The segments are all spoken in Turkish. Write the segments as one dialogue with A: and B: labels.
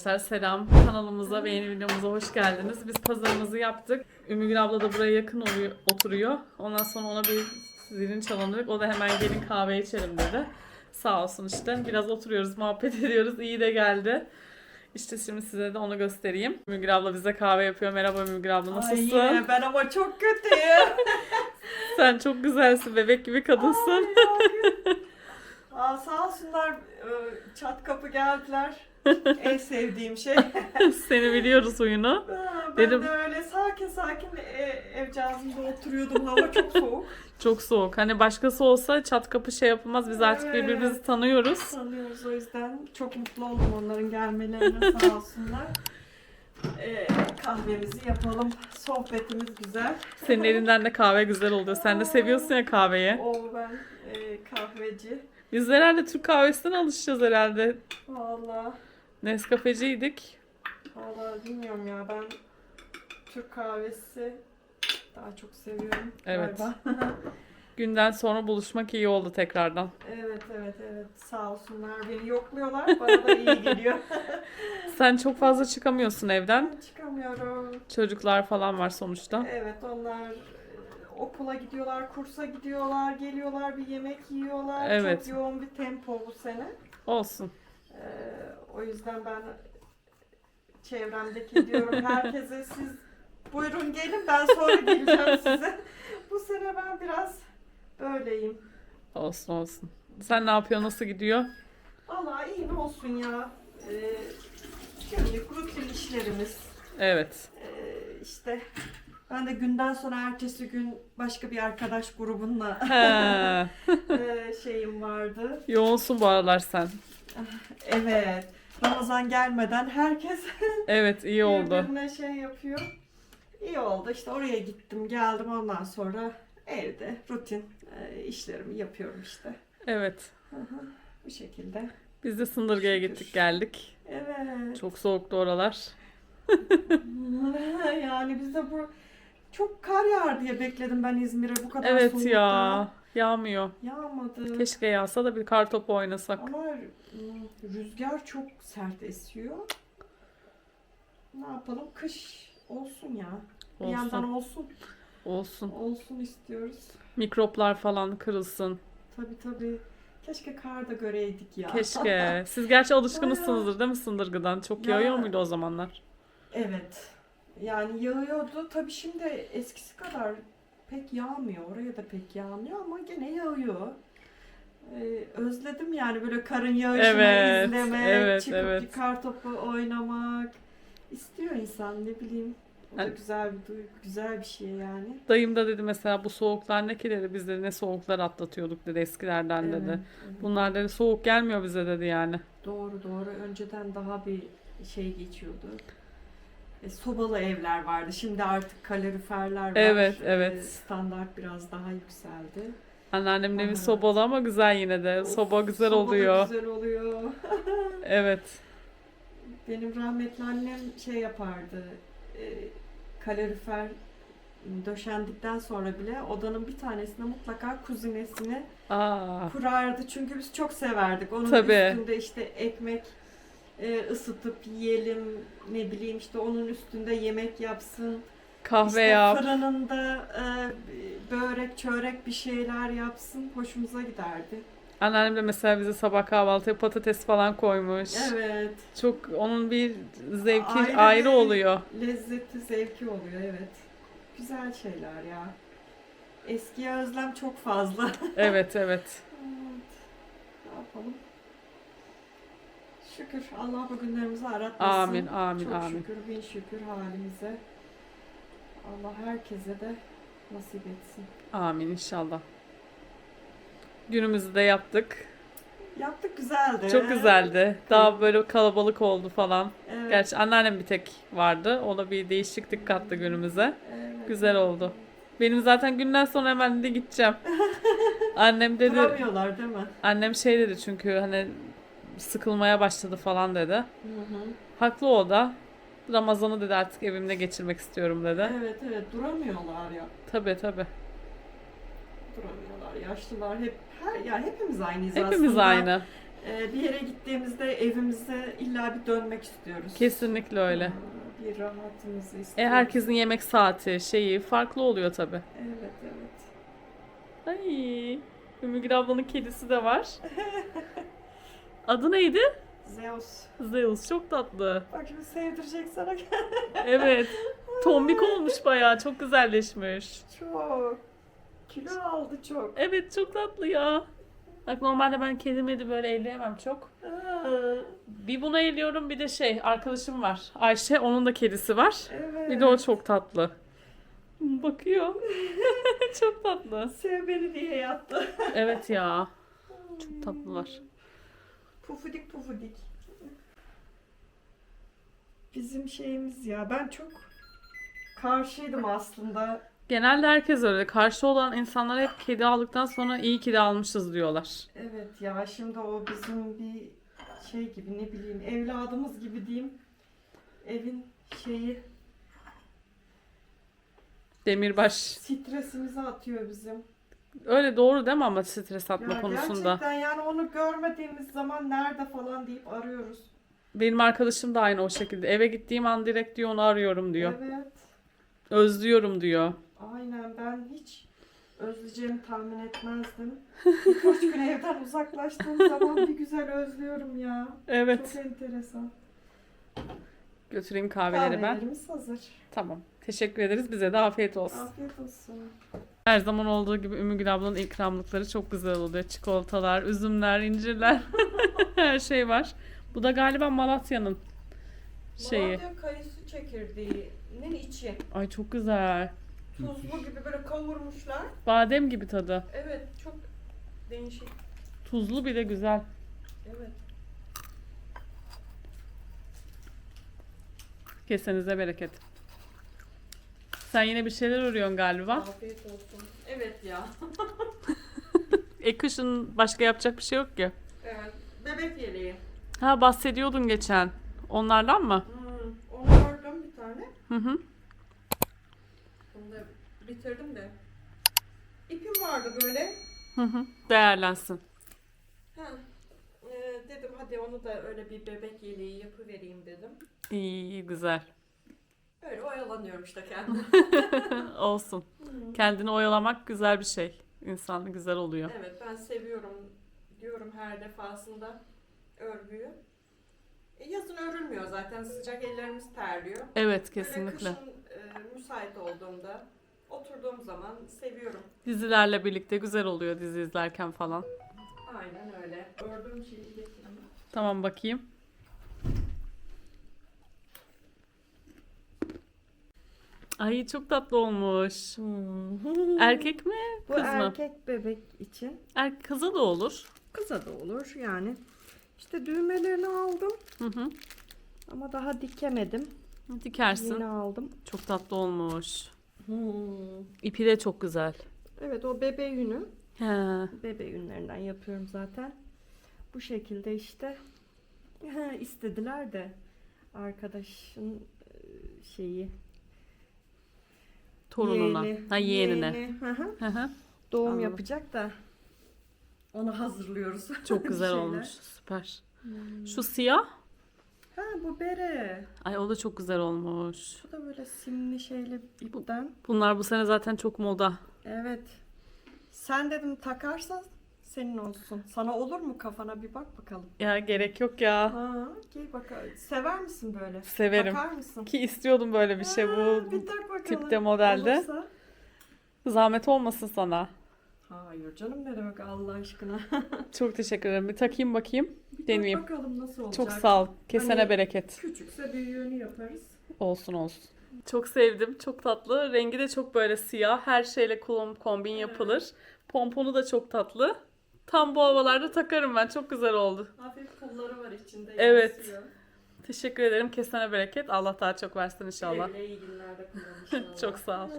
A: arkadaşlar selam. Kanalımıza ve yeni videomuza hoş geldiniz. Biz pazarımızı yaptık. Ümmügül abla da buraya yakın oluyor, oturuyor. Ondan sonra ona bir zilin çalındık. O da hemen gelin kahve içelim dedi. Sağ olsun işte. Biraz oturuyoruz, muhabbet ediyoruz. İyi de geldi. İşte şimdi size de onu göstereyim. Ümmügül abla bize kahve yapıyor. Merhaba Ümmügül abla nasılsın?
B: Ay yine ben ama çok kötüyüm.
A: Sen çok güzelsin. Bebek gibi kadınsın.
B: Ay. Aa, sağ olsunlar e, çat kapı geldiler. en sevdiğim şey.
A: Seni biliyoruz oyunu.
B: Ben
A: Dedim-
B: de öyle sakin sakin e, evcağızımda oturuyordum. Hava çok soğuk.
A: Çok soğuk. Hani başkası olsa çat kapı şey yapılmaz. Biz artık
B: Evet.
A: birbirimizi tanıyoruz.
B: Sanıyoruz o yüzden çok mutlu oldum onların gelmelerine sağ olsunlar. E, kahvemizi yapalım. Sohbetimiz güzel.
A: Senin elinden de kahve güzel oluyor. Sen de seviyorsun ya kahveyi.
B: O ben e, kahveci.
A: Biz herhalde Türk kahvesinden alışacağız herhalde.
B: Vallahi.
A: Nescafeciydik.
B: Vallahi bilmiyorum ya ben Türk kahvesi daha çok seviyorum.
A: Evet.
B: galiba.
A: Günden sonra buluşmak iyi oldu tekrardan.
B: evet evet evet sağ olsunlar beni yokluyorlar bana da iyi geliyor.
A: Sen çok fazla çıkamıyorsun evden.
B: Çıkamıyorum.
A: Çocuklar falan var sonuçta.
B: Evet onlar e, okula gidiyorlar, kursa gidiyorlar, geliyorlar bir yemek yiyorlar.
A: Evet.
B: Çok yoğun bir tempo bu sene.
A: Olsun.
B: Ee, o yüzden ben çevremdeki diyorum herkese siz buyurun gelin ben sonra geleceğim size. Bu sene ben biraz böyleyim.
A: Olsun olsun. Sen ne yapıyorsun? Nasıl gidiyor?
B: Vallahi iyi ne olsun ya. Ee, günlük rutin işlerimiz.
A: Evet.
B: Ee, işte ben de günden sonra ertesi gün başka bir arkadaş grubunla
A: He.
B: e, şeyim vardı.
A: Yoğunsun bu aralar sen.
B: Evet. Ramazan gelmeden herkes
A: Evet iyi oldu.
B: birbirine şey yapıyor. İyi oldu. İşte oraya gittim, geldim ondan sonra evde rutin e, işlerimi yapıyorum işte.
A: Evet.
B: Hı hı, Bu şekilde.
A: Biz de Sındırga'ya
B: Şükür.
A: gittik geldik.
B: Evet.
A: Çok soğuktu oralar.
B: yani bizde bu çok kar yağar diye bekledim ben İzmir'e bu kadar
A: Evet
B: soğukta.
A: ya. Yağmıyor.
B: Yağmadı.
A: Keşke yağsa da bir kar topu oynasak.
B: Ama ıı, rüzgar çok sert esiyor. Ne yapalım? Kış olsun ya. Bir
A: Olsun.
B: yandan olsun.
A: Olsun.
B: Olsun istiyoruz.
A: Mikroplar falan kırılsın.
B: Tabii tabii. Keşke kar da göreydik ya.
A: Keşke. Siz gerçi alışkınızsınızdır değil mi Sındırgı'dan? Çok
B: Ya.
A: yağıyor muydu o zamanlar?
B: Evet. Yani yağıyordu. Tabii şimdi eskisi kadar pek yağmıyor. Oraya da pek yağmıyor ama gene yağıyor. Ee, özledim yani böyle karın yağışını
A: Evet,
B: izlemek,
A: evet,
B: çıkıp
A: evet.
B: bir kar topu oynamak. İstiyor insan ne bileyim. O da güzel bir duygu, güzel bir şey yani.
A: Dayım da dedi mesela bu soğuklar ne ki dedi. Biz de ne soğuklar atlatıyorduk dedi eskilerden
B: Evet,
A: dedi.
B: evet.
A: Bunlar dedi soğuk gelmiyor bize dedi yani.
B: Doğru doğru. Önceden daha bir şey geçiyordu. E, sobalı evler vardı. Şimdi artık kaloriferler var.
A: Evet,
B: E,
A: evet.
B: standart biraz daha yükseldi.
A: Anneannemin evi sobalı ama güzel yine de.
B: Of,
A: Soba güzel
B: soba
A: oluyor.
B: güzel oluyor.
A: Evet.
B: Benim rahmetli annem şey yapardı. E, kalorifer döşendikten sonra bile odanın bir tanesine mutlaka kuzinesini
A: Aa,
B: kurardı. Çünkü biz çok severdik. Onun
A: Tabii.
B: üstünde işte ekmek e, ısıtıp yiyelim ne bileyim işte onun üstünde yemek yapsın.
A: kahve
B: işte
A: yap.
B: fırınında e, börek çörek bir şeyler yapsın. Hoşumuza giderdi.
A: Anneannem de mesela bize sabah kahvaltıya patates falan koymuş.
B: Evet.
A: Çok onun bir zevki
B: Ayrı
A: ayrı, oluyor.
B: Lezzeti, zevki oluyor evet. Güzel şeyler ya. Eskiye özlem çok fazla.
A: Evet evet.
B: Evet. Ne yapalım? Şükür Allah bu günlerimizi aratmasın.
A: Amin amin
B: Çok
A: amin.
B: şükür, bin şükür halimize. Allah herkese de nasip etsin.
A: Amin inşallah. Günümüzü de yaptık.
B: Yaptık güzeldi.
A: Çok güzeldi. Daha böyle kalabalık oldu falan.
B: Evet,
A: Gerçi anneannem bir tek vardı. O da bir değişiklik kattı günümüze.
B: evet.
A: Güzel oldu. Benim zaten günden sonra hemen de gideceğim. Annem dedi,
B: Duramıyorlar değil mi?
A: annem şey dedi çünkü hani sıkılmaya başladı falan dedi.
B: Hı hı.
A: Haklı o da. Ramazan'ı dedi artık evimde geçirmek istiyorum dedi.
B: Evet evet duramıyorlar ya.
A: Tabii tabii.
B: Duramıyorlar. Yaşlılar hep her yani hepimiz aynıyız
A: Hepimiz
B: aslında.
A: aynı.
B: e, bir yere gittiğimizde evimize illa bir dönmek istiyoruz.
A: Kesinlikle öyle.
B: Bir rahatımızı
A: E,
B: istiyoruz.
A: herkesin yemek saati şeyi farklı oluyor tabi.
B: Evet evet.
A: Ay, Ümmügül ablanın kedisi de var. Adı neydi?
B: Zeus.
A: Zeus. Çok tatlı.
B: Bak şimdi sevdirecek sana.
A: Evet. Tombik olmuş bayağı. Çok güzelleşmiş.
B: çok. Kilo aldı çok.
A: Evet çok tatlı ya. Bak normalde ben kedimi de böyle elleyemem çok. Bir bunu elliyorum bir de şey arkadaşım var. Ayşe onun da kedisi var.
B: evet.
A: Bir de o çok tatlı. Bakıyor. çok tatlı.
B: Sev beni diye yattı.
A: Evet ya. Çok tatlılar.
B: Pufudik pufudik. Bizim şeyimiz ya. Ben çok karşıydım aslında.
A: Genelde herkes öyle. Karşı olan insanlar hep kedi aldıktan sonra iyi kedi almışız diyorlar.
B: Evet ya şimdi o bizim bir şey gibi ne bileyim evladımız gibi diyeyim. Evin şeyi
A: Demirbaş.
B: stresimizi atıyor bizim.
A: Öyle doğru değil mi ama stres
B: Ya
A: atma konusunda?
B: gerçekten yani onu görmediğimiz zaman nerede falan deyip arıyoruz.
A: Benim arkadaşım da aynı o şekilde. Eve gittiğim an direkt diyor onu arıyorum diyor.
B: Evet.
A: Özlüyorum diyor.
B: Aynen ben hiç özleyeceğimi tahmin etmezdim. Birkaç gün evden uzaklaştığım zaman bir güzel özlüyorum ya.
A: Evet.
B: Çok enteresan.
A: Götüreyim kahveleri ben.
B: Kahvelerimiz hazır.
A: Tamam. Teşekkür ederiz. Bize de afiyet olsun.
B: Afiyet olsun.
A: Her zaman olduğu gibi Ümmügül ablanın ikramlıkları çok güzel oluyor. Çikolatalar, üzümler, incirler. Her şey var. Bu da galiba Malatya'nın şeyi.
B: Malatya kayısı çekirdeğinin içi.
A: Ay çok güzel.
B: Tuzlu gibi böyle kavurmuşlar.
A: Badem gibi tadı.
B: Evet çok değişik.
A: Tuzlu bir de güzel.
B: Evet.
A: Kesenize bereket. Sen yine bir şeyler örüyorsun galiba.
B: Afiyet olsun. Evet ya.
A: E kışın başka yapacak bir şey yok ki.
B: Evet. Bebek yeleği.
A: Ha bahsediyordun geçen. Onlardan mı?
B: Hmm, onu bir tane.
A: Hı hı.
B: Onu da bitirdim de. İpim vardı böyle.
A: Hı hı. Değerlensin.
B: Ha. Ee, dedim hadi onu da öyle bir bebek yeleği yapıvereyim dedim.
A: İyi, güzel.
B: Öyle oyalanıyorum işte kendim.
A: Olsun. Kendini oyalamak güzel bir şey. İnsan güzel oluyor.
B: evet ben seviyorum diyorum her defasında örgüyü. E, yazın örülmüyor zaten sıcak ellerimiz terliyor.
A: Evet
B: Böyle
A: kesinlikle.
B: kışın e, müsait olduğumda oturduğum zaman seviyorum.
A: Dizilerle birlikte güzel oluyor dizi izlerken falan.
B: Aynen öyle. Ördüğüm şeyi getireyim.
A: Tamam bakayım. Ay çok tatlı olmuş. Erkek mi?
B: Bu
A: Kız mı?
B: erkek bebek için.
A: Er kızı da olur.
B: Kıza da olur yani. İşte düğmelerini aldım
A: Hı hı.
B: ama daha dikemedim.
A: Dikersin.
B: Yeni aldım.
A: Çok tatlı olmuş. İpi de çok güzel.
B: Evet o bebe yünü.
A: He.
B: Bebe yünlerinden yapıyorum zaten. Bu şekilde işte istediler de arkadaşın e, şeyi
A: Torununa.
B: yeğeni-
A: ha yeğenine.
B: yeğeni, hı hı,
A: Hı hı.
B: doğum
A: Anladım.
B: yapacak da onu hazırlıyoruz.
A: Çok güzel olmuş. Süper. Şu siyah.
B: Ha bu bere.
A: Ay o da çok güzel olmuş.
B: Bu da böyle simli şeyli ipten.
A: Bunlar bu sene zaten çok moda.
B: Evet. Sen dedim takarsan senin olsun. Sana olur mu kafana bir bak bakalım.
A: Ya gerek yok ya.
B: Ha, giy bakalım. Sever misin böyle?
A: Severim.
B: Takar mısın?
A: Ki istiyordum böyle bir şey
B: Ha,
A: bu
B: bir tak
A: tipte modelde.
B: Olursa.
A: Zahmet olmasın sana.
B: Hayır canım ne demek Allah aşkına.
A: Çok teşekkür ederim. Bir takayım bakayım.
B: Bir
A: Deneyeyim.
B: bakalım nasıl olacak.
A: Çok sağ ol. Kesene
B: Hani-
A: bereket.
B: Küçükse büyüğünü yaparız.
A: Olsun olsun. Çok sevdim. Çok tatlı. Rengi de çok böyle siyah. Her şeyle kombin yapılır. Pomponu da çok tatlı. Tam bu havalarda takarım ben. Çok güzel oldu.
B: Hafif pulları var içinde.
A: Evet.
B: yansıyor.
A: Teşekkür ederim. Kesene bereket. Allah daha çok versin inşallah.
B: Güle iyi günlerde kullan inşallah.
A: Çok sağ ol.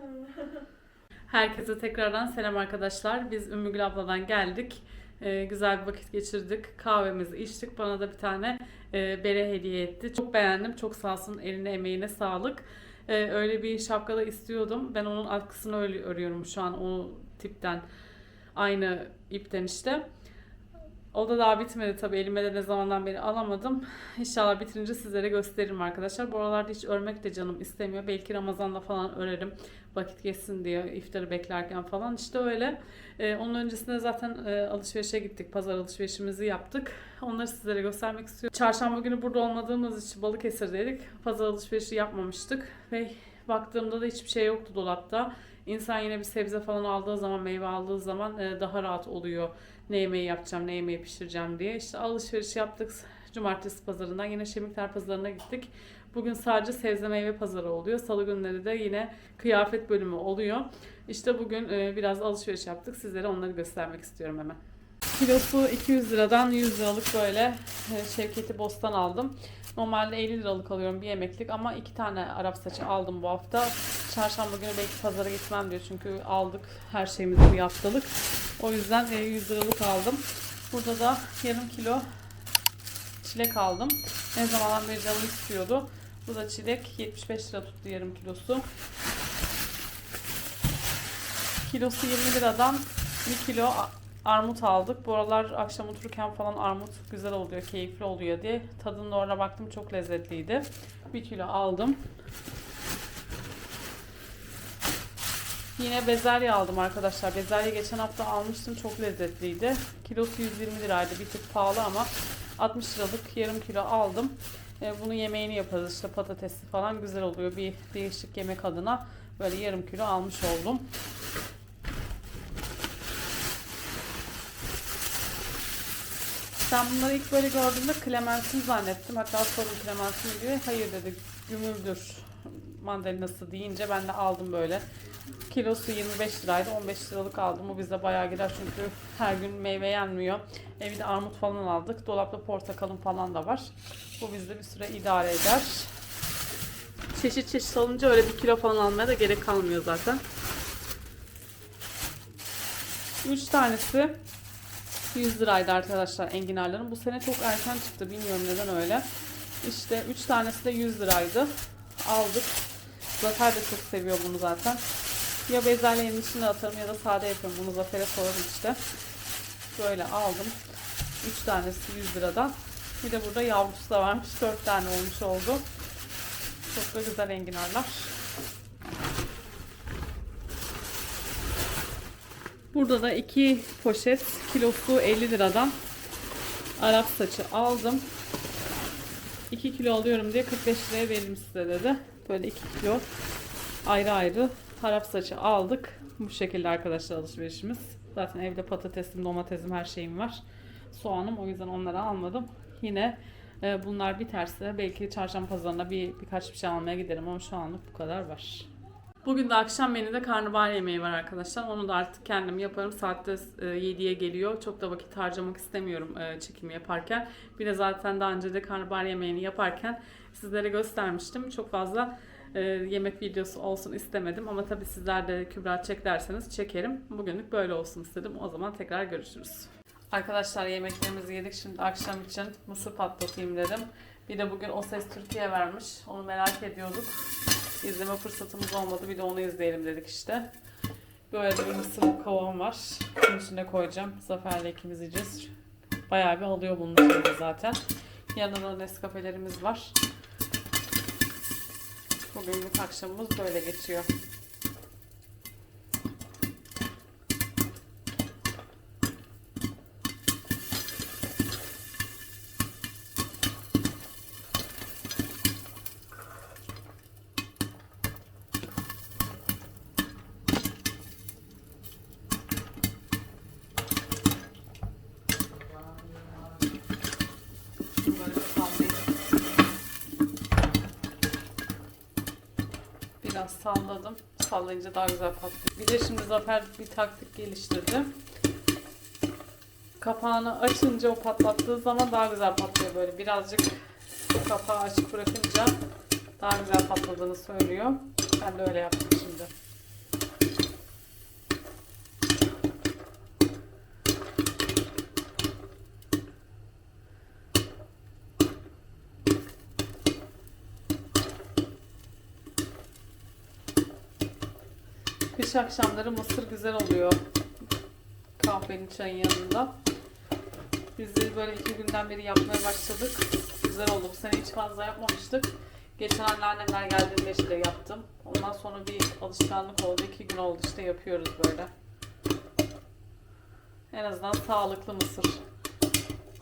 A: Herkese tekrardan selam arkadaşlar. Biz Ümmügül abladan geldik. Ee, güzel bir vakit geçirdik. Kahvemizi içtik. Bana da bir tane e, bere hediye etti. Çok beğendim. Çok sağ olsun. Eline emeğine sağlık. Ee, öyle bir şapka da istiyordum. Ben onun arkasını örüyorum şu an. O tipten. Aynı ipten işte. O da daha bitmedi tabii. Elime de ne zamandan beri alamadım. İnşallah bitirince sizlere gösteririm arkadaşlar. Bu aralarda hiç örmek de canım istemiyor. Belki Ramazan'da falan örerim. Vakit geçsin diye iftarı beklerken falan. İşte öyle. Ee, onun öncesinde zaten e, alışverişe gittik. Pazar alışverişimizi yaptık. Onları sizlere göstermek istiyorum. Çarşamba günü burada olmadığımız için Balıkesir'deydik. Pazar alışverişi yapmamıştık. Ve baktığımda da hiçbir şey yoktu dolapta. İnsan yine bir sebze falan aldığı zaman, meyve aldığı zaman e, daha rahat oluyor ne yemeği yapacağım, ne yemeği pişireceğim diye. İşte alışveriş yaptık. Cumartesi pazarından yine Şemikler pazarına gittik. Bugün sadece sebze meyve pazarı oluyor. Salı günleri de yine kıyafet bölümü oluyor. İşte bugün e, biraz alışveriş yaptık. Sizlere onları göstermek istiyorum hemen. Kilosu 200 liradan 100 liralık böyle e, Şevketi Bostan aldım. Normalde 50 liralık alıyorum bir yemeklik ama iki tane Arap saçı aldım bu hafta. Çarşamba günü belki pazara gitmem diyor çünkü aldık her şeyimizi bir haftalık. O yüzden e, 100 liralık aldım. Burada da yarım kilo çilek aldım. Ne zamandan beri canım istiyordu. Bu da çilek 75 lira tuttu yarım kilosu. Kilosu 20 liradan 1 kilo armut aldık. Bu aralar akşam otururken falan armut güzel oluyor, keyifli oluyor diye. Tadına doğru baktım çok lezzetliydi. 1 kilo aldım. Yine bezelye aldım arkadaşlar. Bezelye geçen hafta almıştım. Çok lezzetliydi. Kilosu 120 liraydı. Bir tık pahalı ama 60 liralık yarım kilo aldım. E, bunu yemeğini yaparız işte patatesli falan güzel oluyor. Bir değişik yemek adına böyle yarım kilo almış oldum. Ben bunları ilk böyle gördüğümde klementin zannettim. Hatta sorun klementin mi diyor. Hayır dedi gümüldür mandalinası deyince ben de aldım böyle. Kilosu 25 liraydı. 15 liralık aldım. O bize bayağı gider çünkü her gün meyve yenmiyor. E bir de armut falan aldık. Dolapta portakalım falan da var. Bu bizde bir süre idare eder. Çeşit çeşit alınca öyle bir kilo falan almaya da gerek kalmıyor zaten. 3 tanesi 100 liraydı arkadaşlar enginarların. Bu sene çok erken çıktı. Bilmiyorum neden öyle. İşte 3 tanesi de 100 liraydı. Aldık. Zafer de çok seviyor bunu zaten. Ya bezelyenin içine atarım ya da sade yaparım. Bunu Zafer'e sorarım işte. Böyle aldım. 3 tanesi 100 liradan. Bir de burada yavrusu da varmış. 4 tane olmuş oldu. Çok da güzel enginarlar. Burada da iki poşet kilosu 50 liradan Arap saçı aldım. 2 kilo alıyorum diye 45 liraya veririm size dedi. Böyle 2 kilo ayrı ayrı Arap saçı aldık. Bu şekilde arkadaşlar alışverişimiz. Zaten evde patatesim, domatesim her şeyim var. Soğanım o yüzden onları almadım. Yine e, bunlar biterse belki çarşamba pazarına bir birkaç bir şey almaya giderim ama şu anlık bu kadar var. Bugün de akşam menüde karnabahar yemeği var arkadaşlar. Onu da artık kendim yaparım. Saatte e, 7'ye geliyor. Çok da vakit harcamak istemiyorum e, çekimi yaparken. Bir de zaten daha önce de karnabahar yemeğini yaparken sizlere göstermiştim. Çok fazla e, yemek videosu olsun istemedim. Ama tabii sizler de Kübra çek derseniz çekerim. Bugünlük böyle olsun istedim. O zaman tekrar görüşürüz. Arkadaşlar yemeklerimizi yedik. Şimdi akşam için mısır patlatayım dedim. Bir de bugün O Ses Türkiye vermiş. Onu merak ediyorduk. İzleme fırsatımız olmadı. Bir de onu izleyelim dedik işte. Böyle bir mısır kovam var. Bunun içine koyacağım. Zafer'le ikimiz yiyeceğiz. Bayağı bir alıyor bunun zaten. Yanında Nescafe'lerimiz var. Bugünlük akşamımız böyle geçiyor. Salladım. Sallayınca daha güzel patlıyor. Bir de şimdi Zafer bir taktik geliştirdi. Kapağını açınca o patlattığı zaman daha güzel patlıyor böyle. Birazcık kapağı açık bırakınca daha güzel patladığını söylüyor. Ben de öyle yaptım şimdi. Kış akşamları mısır güzel oluyor. Kahvenin çayın yanında. Biz de böyle iki günden beri yapmaya başladık. Güzel oldu. Bu sene hiç fazla yapmamıştık. Geçen anneannemler geldiğinde işte yaptım. Ondan sonra bir alışkanlık oldu. İki gün oldu işte yapıyoruz böyle. En azından sağlıklı mısır.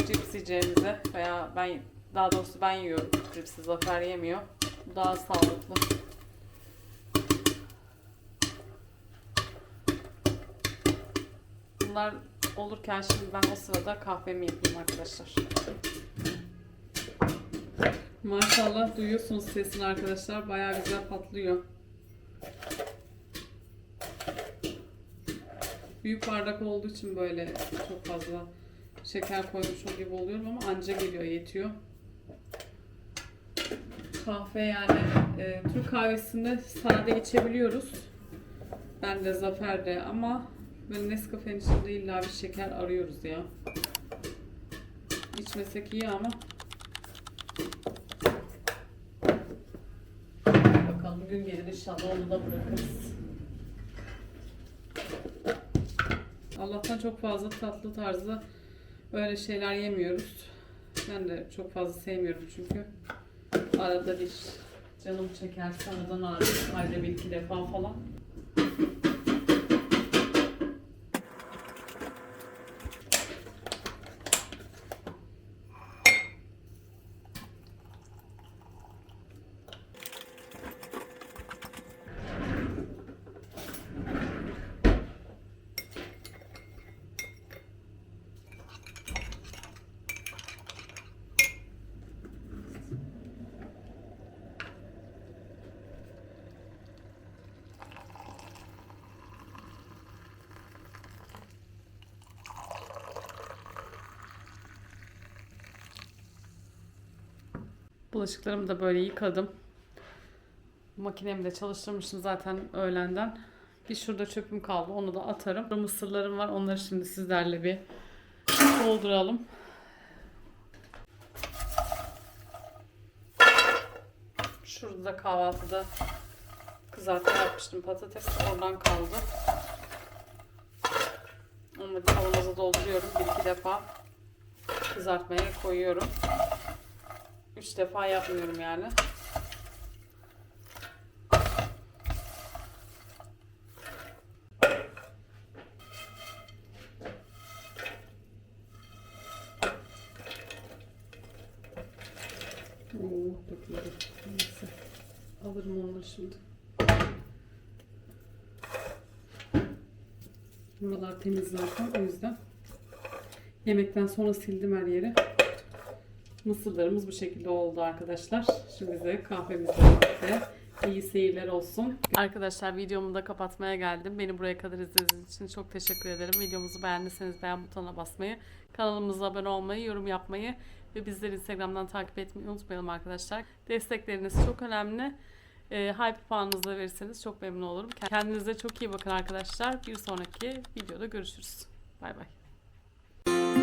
A: Cips yiyeceğimize veya ben daha doğrusu ben yiyorum. Cipsi Zafer yemiyor. Bu daha sağlıklı. Bunlar olurken şimdi ben o sırada kahvemi yapayım arkadaşlar. Maşallah duyuyorsunuz sesini arkadaşlar. Bayağı güzel patlıyor. Büyük bardak olduğu için böyle çok fazla şeker koymuşum gibi oluyorum ama anca geliyor yetiyor. Kahve yani e, Türk kahvesinde sade içebiliyoruz. Ben de Zafer de ama böyle Nescafe'nin içinde illa bir şeker arıyoruz ya. İçmesek iyi ama Bakalım bugün gelir inşallah onu da bırakırız. Allah'tan çok fazla tatlı tarzı öyle şeyler yemiyoruz. Ben de çok fazla sevmiyorum çünkü. Arada bir canım çeker sonradan ağrıyor. Ayda bir iki defa falan. Bulaşıklarımı da böyle yıkadım. Makinemi de çalıştırmıştım zaten öğlenden. Bir şurada çöpüm kaldı. Onu da atarım. Mısırlarım var. Onları şimdi sizlerle bir dolduralım. Şurada da kahvaltıda kızartma yapmıştım. Patates oradan kaldı. Onu da kavanoza dolduruyorum. Bir iki defa kızartmaya koyuyorum. Üç defa yapmıyorum yani. Alırım onları şimdi. Buralar temiz zaten o yüzden. Yemekten sonra sildim her yeri. Mısırlarımız bu şekilde oldu arkadaşlar. Şimdi bize kahvemizle birlikte iyi seyirler olsun. Arkadaşlar videomu da kapatmaya geldim. Beni buraya kadar izlediğiniz için çok teşekkür ederim. Videomuzu beğendiyseniz beğen butonuna basmayı, kanalımıza abone olmayı, yorum yapmayı ve bizleri Instagram'dan takip etmeyi unutmayalım arkadaşlar. Destekleriniz çok önemli. E, hype puanınızı verirseniz çok memnun olurum. Kendinize çok iyi bakın arkadaşlar. Bir sonraki videoda görüşürüz. Bay bay.